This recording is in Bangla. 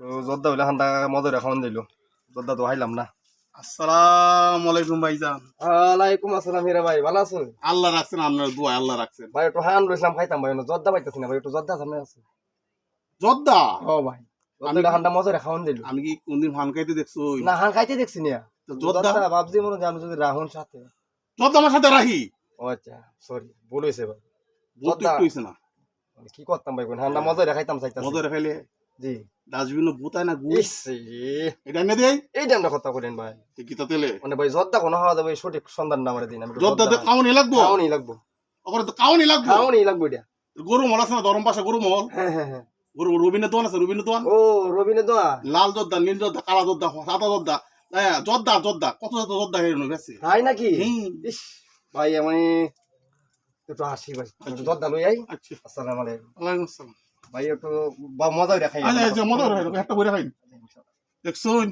তো জর্দা হইলে হান্দা মজা খাওয়ান দিল। জর্দা তো হাইলাম না। আসসালামু আলাইকুম ভাইজান। আলাইকুম আসসালাম হিরা ভাই ভালো আছো? আল্লাহ রাখছেন আপনার দোয়া আল্লাহ রাখছেন। ভাই একটু হান রইছিলাম খাইতাম ভাই জর্দা পাইতেছি না ভাই একটু জর্দা সামনে আছে। জর্দা? ও ভাই জর্দা হান্দা মজা খাওয়ান দিল। আমি কি কোনদিন ফান খাইতে দেখছ? না হান খাইতে দেখছি না। তো জর্দা? জর্দা ভাবছি মনে আমি যদি রাহুল সাথে জর্দা আমার সাথে রাখি ও আচ্ছা সরি ভুল হয়েছে ভাই বলতে জর্দা। হইছে না? কি করতাম ভাই কোন হান্দা মজা খাইতাম চাইতাম মজা খাইলে জি। না গু? এই এটা এনে দেই? কথা করেন ভাই। কি তা তেলে মানে ভাই জর্দা কোনো হওয়া যাবে সঠিক সন্ধান না আমার দিন। আমি জর্দা তো কাউনি লাগবো? খাওয়ানি লাগবো। ওখানে তো কাউনি লাগবো? খাওয়ানি লাগবো এটা। গরু মল আছে না দরম পাশে গরু মল? হ্যাঁ হ্যাঁ হ্যাঁ। গরু দোয়ান আছে রবিনের দোয়ান? ও রবিনে দোয়া লাল জর্দা নীল জর্দা কালা জর্দা সাদা জর্দা হ্যাঁ জর্দা জর্দা কত জর্দা জর্দা হেরে নই তাই নাকি? ইস। ভাই আমি একটু আসি ভাই একটু জর্দা লই আই। আচ্ছা। আসসালামু আলাইকুম। ওয়ালাইকুম আসসালাম। ভাই একটু বা- মজা দেখাই আচ্ছা মজা একটা বইরা খাই। দেখছুন?